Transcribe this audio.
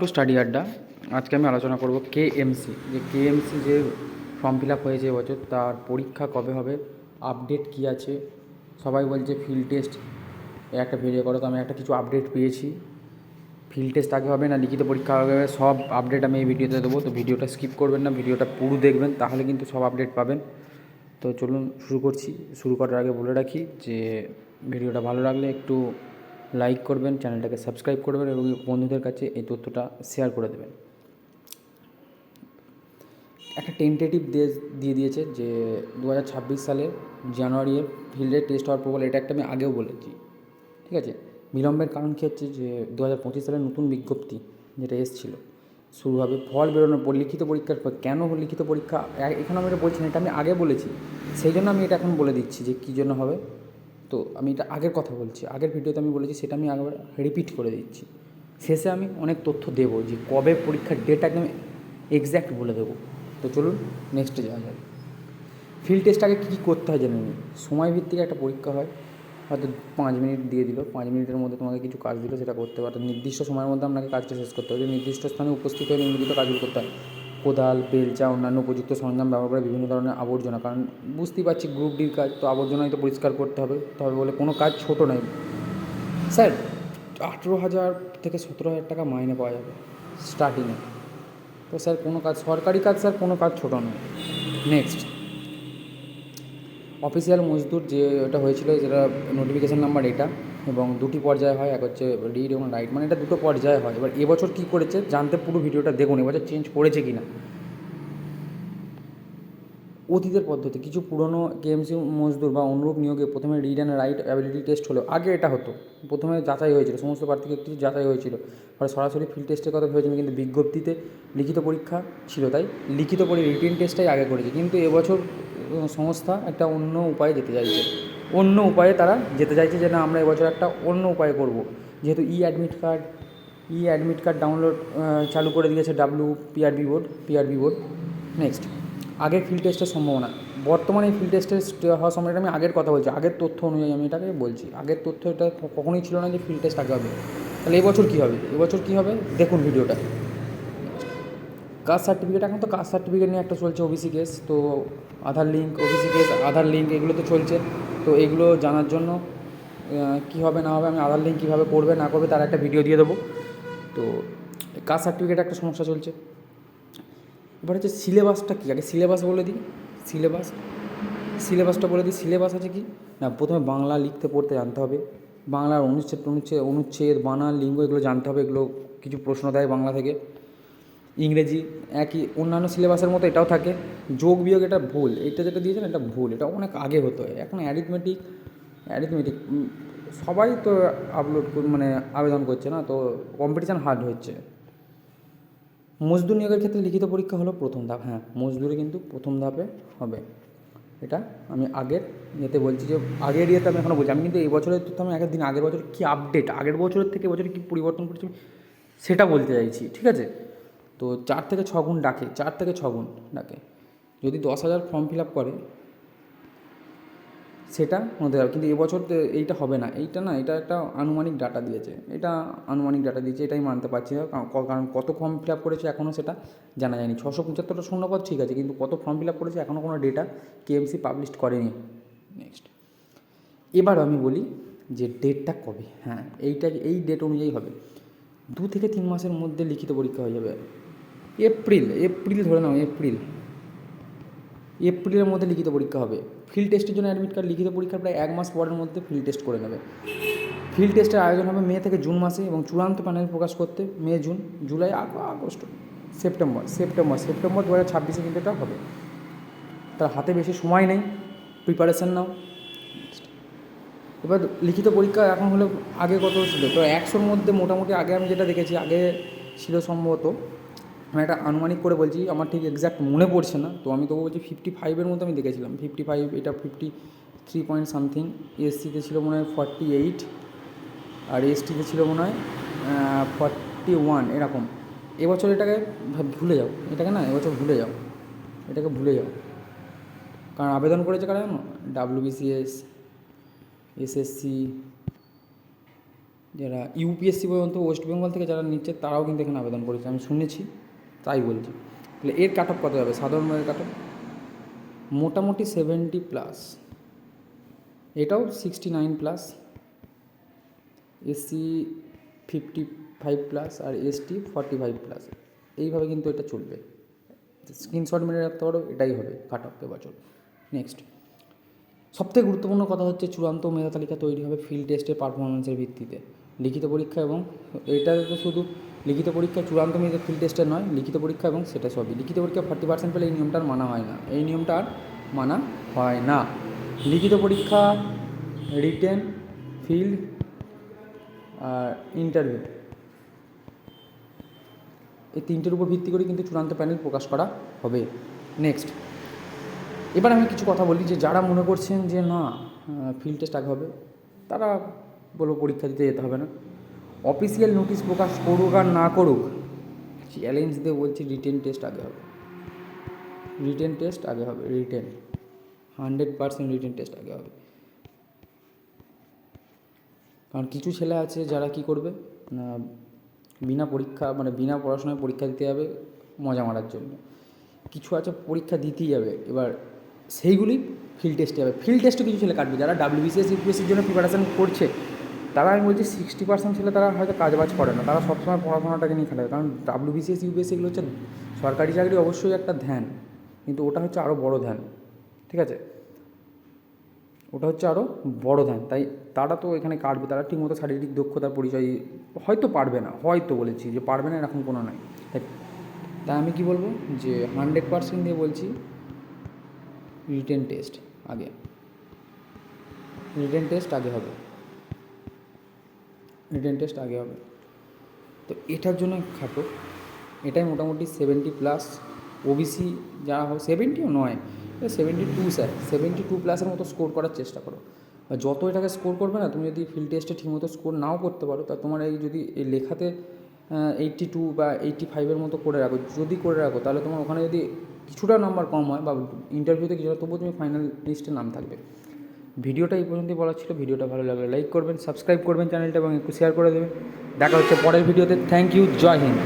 To study আড্ডা আজকে আমি আলোচনা করব কেএমসি যে কে কেএমসি যে ফর্ম ফিল আপ হয়েছে এবছর তার পরীক্ষা কবে হবে? আপডেট কী আছে? সবাই বলছে ফিল্ড টেস্ট একটা ভিডিও করো তো, আমি একটা কিছু আপডেট পেয়েছি। ফিল্ড টেস্ট আগে হবে না, লিখিত পরীক্ষা আগে হবে, সব আপডেট আমি এই ভিডিওতে দেবো। তো ভিডিওটা স্কিপ করবেন না ভিডিওটা পুরো দেখবেন, তাহলে কিন্তু সব আপডেট পাবেন। তো চলুন শুরু করছি। শুরু করার আগে বলে রাখি যে ভিডিওটা ভালো লাগলে একটু লাইক করবেন, চ্যানেলটাকে সাবস্ক্রাইব করবেন এবং বন্ধুদের কাছে এই তথ্যটা শেয়ার করে দেবেন। একটা টেন্টেটিভ দিয়ে দিয়েছে যে দু হাজার ছাব্বিশ সালের জানুয়ারি ফিল্ডে টেস্ট হওয়ার প্রবল, এটা একটা আমি আগেও বলেছি, ঠিক আছে? বিলম্বের কারণ কী হচ্ছে যে দু হাজার পঁচিশ সালের নতুন বিজ্ঞপ্তি যেটা এসেছিল, শুরু হবে ফল বেরোনোর পর, লিখিত পরীক্ষার পর, কেন লিখিত পরীক্ষা? এখন আমি এটা বলছি না, এটা আমি আগে বলেছি, সেই জন্য আমি এটা এখন বলে দিচ্ছি যে কী জন্য হবে। তো আমি এটা আগের কথা বলছি, আগের ভিডিওতে আমি বলেছি সেটা আমি আবার রিপিট করে দিচ্ছি। শেষে আমি অনেক তথ্য দেবো যে কবে পরীক্ষার ডেট একদম এক্স্যাক্ট বলে দেবো। তো চলুন নেক্সটে যাওয়া যাবে ফিল্ড টেস্ট আগে কী কী করতে হয় জেনে নিন সময় ভিত্তিক একটা পরীক্ষা হয়। হয়তো পাঁচ মিনিট দিয়ে দিল, পাঁচ মিনিটের মধ্যে তোমাকে কিছু কাজ দিল, সেটা করতে পারো নির্দিষ্ট সময়ের মধ্যে আপনাকে কাজটা শেষ করতে হবে। নির্দিষ্ট স্থানে উপস্থিত হয়ে নিম্নলিখিত কাজগুলো করতে হয়। কোদাল বেলচা অন্যান্য উপযুক্ত সরঞ্জাম ব্যবহার করে বিভিন্ন ধরনের আবর্জনা। কারণ বুঝতেই পারছি গ্রুপ ডির কাজ, তো আবর্জনাই তো পরিষ্কার করতে হবে। তবে বলে কোনো কাজ ছোট নয়। স্যার, আঠেরো হাজার থেকে সতেরো হাজার টাকা মাইনে পাওয়া যাবে স্টার্টিংয়ে তো স্যার, কোনো কাজ, সরকারি কাজ স্যার, কোনো কাজ ছোটো নয়। নেক্সট অফিসিয়াল মজদুর যে ওটা হয়েছিল, যেটা নোটিফিকেশান নাম্বার এটা, এবং দুটি পর্যায়ে হয়, এক হচ্ছে রিড এবং রাইট মানে এটা দুটো পর্যায়ে হয়। এবার এবছর কী করেছে, জানতে পুরো ভিডিওটা দেখুন, এবছর চেঞ্জ করেছে কি না অতীতের পদ্ধতি, কিছু পুরনো কেএমসি মজদুর বা অনুরূপ নিয়োগে প্রথমে read and write ability test হলো। আগে এটা হতো, প্রথমে যাচাই হয়েছিল, সমস্ত প্রার্থীকে একটি যাচাই হয়েছিল। পরে সরাসরি ফিল্ড টেস্টের কথা ভেবেছিল কিন্তু বিজ্ঞপ্তিতে লিখিত পরীক্ষা ছিল, তাই লিখিত পরী রিটেন টেস্টটাই আগে করেছে। কিন্তু এবছর সংস্থা একটা অন্য উপায়ে যেতে চাইছে। অন্য উপায়ে তারা যেতে চাইছে যে না, আমরা এবছর একটা অন্য উপায়ে করব। যেহেতু E admit card E admit card download চালু করে দিয়েছে W PRB board PRB board next আগের ফিল্ড টেস্টের সম্ভাবনা। বর্তমানে ফিল্ড টেস্টের হওয়ার সময় আমি আগের কথা বলছি। আগের তথ্য অনুযায়ী আমি এটাকে বলছি। আগের তথ্য এটা কখনোই ছিল না যে ফিল্ড টেস্ট আগে হবে। তাহলে এবছর কী হবে? এবছর কী হবে? দেখুন ভিডিওটা কাস্ট সার্টিফিকেট, এখন তো কাস্ট সার্টিফিকেট নিয়ে একটা চলছে ওবিসি কেস তো Aadhaar link OBC case Aadhaar link এগুলো তো চলছে, তো এগুলো জানার জন্য কী হবে, না হবে, আমি আধার লিঙ্ক কীভাবে করবে, না করবে, তার একটা ভিডিও দিয়ে দেবো। তো কাস্ট সার্টিফিকেট একটা সমস্যা চলছে। এবার হচ্ছে সিলেবাসটা কী? আগে সিলেবাস বলে দিই। সিলেবাস সিলেবাসটা বলে দিই। সিলেবাস আছে কি? না, প্রথমে বাংলা লিখতে, পড়তে জানতে হবে। বাংলার অনুচ্ছেদ অনুচ্ছেদ অনুচ্ছেদ, বানান, লিঙ্গ, এগুলো জানতে হবে। এগুলো কিছু প্রশ্ন দেয় বাংলা থেকে। ইংরেজি, একই, অন্যান্য সিলেবাসের মতো এটাও থাকে। যোগ বিয়োগ এটা ভুল। এটা যেটা দিয়েছেন এটা ভুল। এটা অনেক আগে হতো। এখন অ্যারিথমেটিক অ্যারিথমেটিক সবাই তো আপলোড মানে আবেদন করছে না, তো কম্পিটিশান হার্ড হচ্ছে। মজদুর নিয়োগের ক্ষেত্রে লিখিত পরীক্ষা হলো প্রথম ধাপ। হ্যাঁ মজদুরি কিন্তু প্রথম ধাপে হবে। এটা আমি আগের ইয়েতে বলছি যে, আগের ইয়েতে আমি এখনও বলছি। আমি কিন্তু এই বছরের তথ্য আমি আগের দিন, আগের বছর কী আপডেট আগের বছরের থেকে বছরে কী পরিবর্তন করেছি সেটা বলতে চাইছি। ঠিক আছে? তো চার থেকে ছ গুণ ডাকে, চার থেকে ছ গুণ ডাকে। যদি দশ হাজার ফর্ম ফিল আপ করে, সেটা হতে হবে কিন্তু এবছর এইটা হবে না। এইটা না, এটা একটা আনুমানিক ডাটা দিয়েছে। এটা আনুমানিক ডাটা দিয়েছে, এটাই মানতে পারছি না। কারণ- কারণ কত ফর্ম ফিল আপ করেছে এখনও সেটা জানা যায়নি। ছশো পঁচাত্তরটা শূন্যপদ ঠিক আছে, কিন্তু কত ফর্ম ফিল আপ করেছে এখনও কোনো ডেটা কেএমসি পাবলিশ করেনি। নেক্সট এবার আমি বলি যে ডেটটা কবে? হ্যাঁ এইটা, এই ডেট অনুযায়ী হবে। দু থেকে তিন মাসের মধ্যে লিখিত পরীক্ষা হয়ে যাবে। এপ্রিল এপ্রিল ধরে নাও, এপ্রিল। এপ্রিলের মধ্যে লিখিত পরীক্ষা হবে। ফিল্ড টেস্টের জন্য অ্যাডমিট কার্ড লিখিত পরীক্ষার প্রায় এক মাস পরের মধ্যে ফিল্ড টেস্ট করে নেবে। ফিল্ড টেস্টের আয়োজন হবে মে থেকে জুন মাসে এবং চূড়ান্ত প্যানেল প্রকাশ করতে মে, জুন, জুলাই, আগ- আগস্ট, সেপ্টেম্বর সেপ্টেম্বর সেপ্টেম্বর দু হাজার ছাব্বিশে কিন্তু এটা হবে। তার হাতে বেশি সময় নেই। প্রিপারেশান নাও। এবার লিখিত পরীক্ষা এখন হলে আগে কত ছিল? তো একশোর মধ্যে মোটামুটি আগে আমি যেটা দেখেছি, আগে ছিল সম্ভবত, আমি একটা আনুমানিক করে বলছি, আমার ঠিক এক্স্যাক্ট মনে পড়ছে না, তো আমি তবু বলছি ফিফটি ফাইভের মতো আমি দেখেছিলাম। ফিফটি ফাইভ এটা ফিফটি থ্রি পয়েন্ট সামথিং এসসিতে ছিল মনে হয় ফর্টি এইট আর এসটিতে ছিল মনে হয় ফর্টি ওয়ান এরকম। এবছর এটাকে ভুলে যাও, এটাকে না এবছর ভুলে যাও, এটাকে ভুলে যাও। কারণ আবেদন করেছে কারা জানো? ডাব্লিউবিসিএস এসএসসি যারা ইউপিএসসি পর্যন্ত ওয়েস্ট বেঙ্গল থেকে যারা নিচ্ছে, তারাও কিন্তু এখানে আবেদন করেছে। আমি শুনেছি, তাই বলছি। তাহলে এর কাট অফ কত যাবে? সাধারণ মানের কাট অফ মোটামুটি সেভেন্টি প্লাস এটাও sixty nine plus SC fifty five plus আর এসটি ফর্টি ফাইভ প্লাস এইভাবে কিন্তু এটা চলবে। স্ক্রিনশট মেরে রাখতে পারো, এটাই হবে কাট অফ এবছর নেক্সট সবথেকে গুরুত্বপূর্ণ কথা হচ্ছে চূড়ান্ত মেধা তালিকা তৈরি হবে ফিল্ড টেস্টের পারফরমেন্সের ভিত্তিতে। লিখিত পরীক্ষা এবং এটা তো শুধু লিখিত পরীক্ষা, চূড়ান্ত মেধা ফিল্ড টেস্টের নয়, লিখিত পরীক্ষা এবং সেটা সবই। লিখিত পরীক্ষা ফর্টি পার্সেন্ট পেলে এই নিয়মটা মানা হয় না। এই নিয়মটা আর মানা হয় না। লিখিত পরীক্ষা রিটেন ফিল্ড আর ইন্টারভিউ এই তিনটের উপর ভিত্তি করে কিন্তু চূড়ান্ত প্যানেল প্রকাশ করা হবে। নেক্সট এবার আমি কিছু কথা বলি যে যারা মনে করছেন যে না ফিল্ড টেস্ট আগে হবে, তারা বলব পরীক্ষা দিতে যেতে হবে না। অফিসিয়াল নোটিশ প্রকাশ করুক আর না করুক চ্যালেঞ্জ দিয়ে বলছি রিটেন টেস্ট আগে হবে। রিটেন টেস্ট আগে হবে written hundred percent written test আগে হবে। কারণ কিছু ছেলে আছে যারা কি করবে, না, বিনা পরীক্ষা মানে বিনা পড়াশোনায় পরীক্ষা দিতে যাবে মজা মারার জন্য। কিছু আছে পরীক্ষা দিতেই যাবে, এবার সেইগুলি ফিল্ড টেস্টে যাবে ফিল্ড টেস্টে কিছু ছেলে কাটবে, যারা ডাব্লিউবিসিএস ইউপিএসসির জন্য প্রিপারেশান করছে, তারা আমি বলছি সিক্সটি পার্সেন্ট ছেলে তারা হয়তো কাজবাজ করে না, তারা সবসময় পড়াশোনাটাকে নিয়ে খেলে কারণ ডাব্লিউবিসিএস ইউপিএসসি এগুলো হচ্ছে সরকারি চাকরি অবশ্যই একটা ধ্যান, কিন্তু ওটা হচ্ছে আরও বড় ধ্যান, ঠিক আছে? ওটা হচ্ছে আরও বড় ধ্যান, তাই তারা তো এখানে কাটবে, তারা ঠিকমতো শারীরিক দক্ষতার পরিচয় হয়তো পারবে না, হয়তো বলেছি যে পারবে না এরকম কোনো নাই। তাই তাই আমি কি বলব? যে হান্ড্রেড পার্সেন্ট দিয়ে বলছি রিটেন টেস্ট আগে। রিটেন টেস্ট আগে হবে। রিটেন টেস্ট আগে হবে। তো এটার জন্য খাটো। এটাই মোটামুটি সেভেন্টি প্লাস ওবিসি যারা হবে সেভেন্টিও নয় seventy two sir seventy two প্লাসের মতো স্কোর করার চেষ্টা করো। যত এটাকে স্কোর করবে না, তুমি যদি ফিল্ড টেস্টে ঠিকমতো স্কোর নাও করতে পারো, তা তোমার এই যদি এই লেখাতে এইট্টি টু বা এইট্টি ফাইভের মতো করে রাখো। যদি করে রাখো, তাহলে তোমার ওখানে যদি কিছুটা নাম্বার কম হয় বা ইন্টারভিউতে কিছুটা, তবুও তুমি ফাইনাল লিস্টে নাম থাকবে। ভিডিওটা এই পর্যন্তই বলা ছিল। ভিডিওটা ভালো লাগলে লাইক করবেন সাবস্ক্রাইব করবেন চ্যানেলটা এবং একটু শেয়ার করে দেবেন। দেখা হচ্ছে পরের ভিডিওতে। থ্যাংক ইউ জয় হিন্দ।